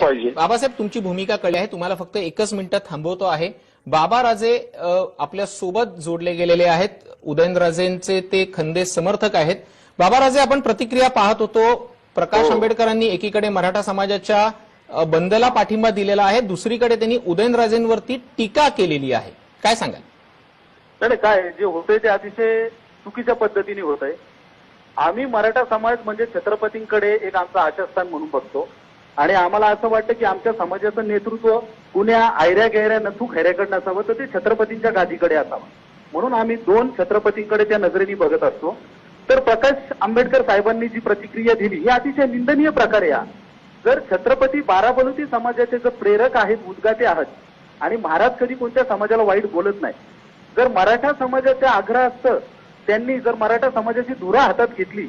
पाहिजे. बाबासाहेब तुमची भूमिका कळली आहे. तुम्हाला फक्त एकच मिनिटात थांबवतो आहे. बाबा राजे आपल्यासोबत जोडले गेलेले आहेत. उदयनराजेंचे ते खंदे समर्थक आहेत. बाबा राजे आपण प्रतिक्रिया पाहत होतो. प्रकाश हो. आंबेडकरांनी एकीकडे मराठा समाजाच्या बंदला पाठिंबा दिलेला आहे. दुसरीकडे त्यांनी उदयनराजेंवरती टीका केलेली आहे. काय सांगाल? नाही नाही, काय? जे होतंय ते अतिशय चुकीच्या पद्धतीने होत आहे. आम्ही मराठा समाज म्हणजे छत्रपतींकडे एक आमचं आशास्थान म्हणून बघतो. आणि आम्हाला असं वाटतं की आमच्या समाजाचं नेतृत्व कुण्या आयऱ्या गैऱ्या नथू खैऱ्याकडनं असावं तर ते छत्रपतींच्या गादीकडे असावं. म्हणून आम्ही दोन छत्रपतींकडे त्या नजरेने बघत असतो. तर प्रकाश आंबेडकर साहेबांनी जी प्रतिक्रिया दिली ही अतिशय निंदनीय प्रकारे आहे जर छत्रपती बाराबलुती समाजाचे जर प्रेरक आहेत उद्गाते आहात आणि महाराज कधी कोणत्या समाजाला वाईट बोलत नाही जर मराठा समाजाच्या आग्रह असतं त्यांनी जर मराठा समाजाची धुरा हातात घेतली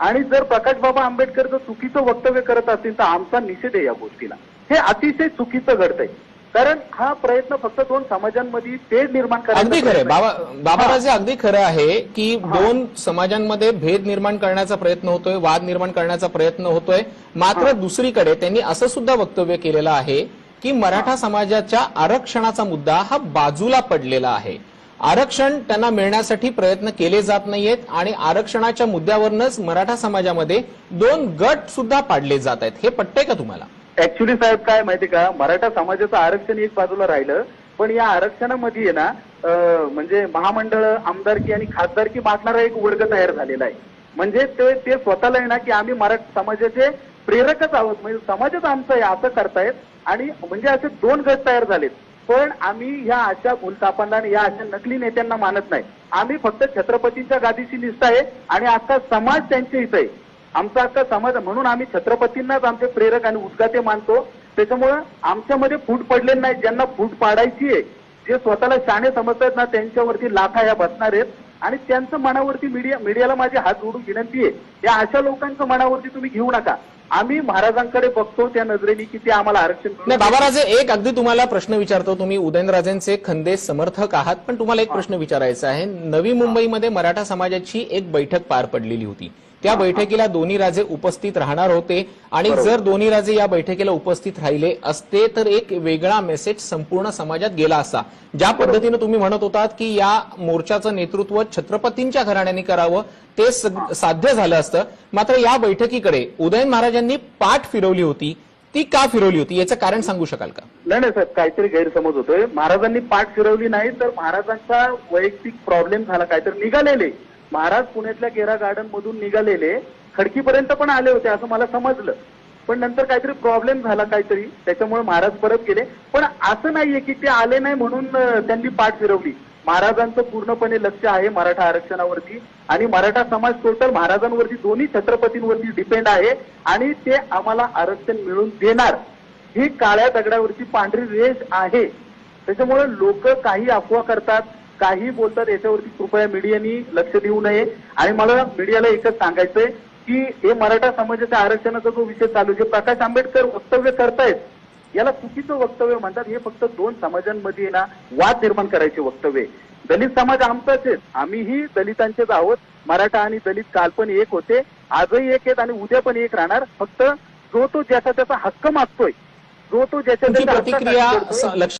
आणि जर प्रकाश बाबा आंबेडकर जर चुकीचं वक्तव्य करत असतील तर आमचा निषेध आहे या गोष्टीला. हे अतिशय चुकीचं घडतंय. कारण हा प्रयत्न फक्त दोन समाजांमध्ये तेढ निर्माण अगदी खरं. बाबा बाबाराजे अगदी खरं आहे की दोन समाजांमध्ये भेद निर्माण करण्याचा प्रयत्न होतोय वाद निर्माण करण्याचा प्रयत्न होतोय. मात्र दुसरीकडे त्यांनी असं सुद्धा वक्तव्य केलेलं आहे की मराठा समाजाच्या आरक्षणाचा मुद्दा हा बाजूला पडलेला आहे. आरक्षण त्यांना मिळण्यासाठी प्रयत्न केले जात नाहीयेत आणि आरक्षणाच्या मुद्द्यावरनच मराठा समाजामध्ये दोन गट सुद्धा पाडले जात आहेत. हे पटतंय का तुम्हाला? ऍक्च्युली साहेब काय माहिती का? मराठा समाजाचं आरक्षण एक बाजूला राहिलं पण या आरक्षणामध्ये आहे ना म्हणजे महामंडळ आमदारकी आणि खासदारकी बाटणारा एक वर्ग तयार झालेला आहे. म्हणजे ते ते स्वतःला आहे ना की आम्ही मराठा समाजाचे प्रेरकच आहोत. म्हणजे समाजच आमचं आहे असं करतायत. आणि म्हणजे असे दोन गट तयार झालेत. पण आम्ही या अशा भूलतापांना आणि या अशा नकली नेत्यांना मानत नाही. आम्ही फक्त छत्रपतींच्या गादीशी निष्ठा आहे आणि अख्खा समाज त्यांच्या इथं आहे. आमचा अख्खा समाज म्हणून आम्ही छत्रपतींनाच आमचे प्रेरक आणि उद्गाते मानतो. त्याच्यामुळं आमच्यामध्ये फूट पडले नाही. ज्यांना फूट पाडायची आहे जे स्वतःला शाणे समजतात ना त्यांच्यावरती लाथा या बसणार आहेत. आणि त्यांचं मनावरती मीडिया मीडियाला माझी हात जोडून विनंती आहे. या अशा लोकांचं मनावरती तुम्ही घेऊ नका. आम्ही महाराजांकडे बघतो त्या नजरेने की ते आम्हाला आरक्षण नाही बाबाराजे एक अगदी तुम्हाला प्रश्न विचारतो. तुम्ही उदयनराजेंचे खंदे समर्थक आहात पण तुम्हाला एक प्रश्न विचारायचा आहे. नवी मुंबईमध्ये मराठा समाजाची एक बैठक पार पडलेली होती. त्या बैठकीला दोन्ही राजे उपस्थित राहणार होते. आणि जर दोन्ही राजे या बैठकीला उपस्थित राहिले असते तर एक वेगळा मेसेज संपूर्ण समाजात गेला असता ज्या पद्धतीनं तुम्ही म्हणत होतात की या मोर्चाचं नेतृत्व छत्रपतींच्या घराण्याने करावं ते साध्य झालं असतं. मात्र या बैठकीकडे उदयन महाराजांनी पाठ फिरवली होती. ती का फिरवली होती? याचं कारण सांगू शकाल का? नाही नाही साहेब काहीतरी गैरसमज होतोय. महाराजांनी पाठ फिरवली नाही तर महाराजांचा वैयक्तिक प्रॉब्लेम झाला. काहीतरी निघालेले. महाराज पुण्यातल्या गेरा गार्डन मधून निघालेले खडकीपर्यंत पण आले होते असं मला समजलं. पण नंतर काहीतरी प्रॉब्लेम झाला काहीतरी त्याच्यामुळे महाराज परत गेले. पण असं नाहीये की ते आले नाही म्हणून त्यांनी पाठ फिरवली. महाराजांचं पूर्णपणे लक्ष आहे मराठा आरक्षणावरती आणि मराठा समाज टोटल महाराजांवरती दोन्ही छत्रपतींवरती डिपेंड आहे आणि ते आम्हाला आरक्षण मिळून देणार. ही काळ्या दगडावरची पांढरी रेष आहे. त्याच्यामुळे लोक काही अफवा करतात काही बोलतात याच्यावरती कृपया मीडियानी लक्ष देऊ नये. आणि मला मीडियाला एकच सांगायचंय की हे मराठा समाजाच्या आरक्षणाचा जो विषय चालू जे प्रकाश आंबेडकर वक्तव्य करतायत याला चुकीचं वक्तव्य म्हणतात. हे फक्त दोन समाजांमध्ये ना वाद निर्माण करायचे वक्तव्य. दलित समाज आमचाच आहे. आम्हीही दलितांचेच आहोत. मराठा आणि दलित काल पण एक होते. आजही एक आहेत आणि उद्या पण एक राहणार. फक्त जो तो ज्याचा त्याचा हक्क मागतोय जो तो ज्याच्या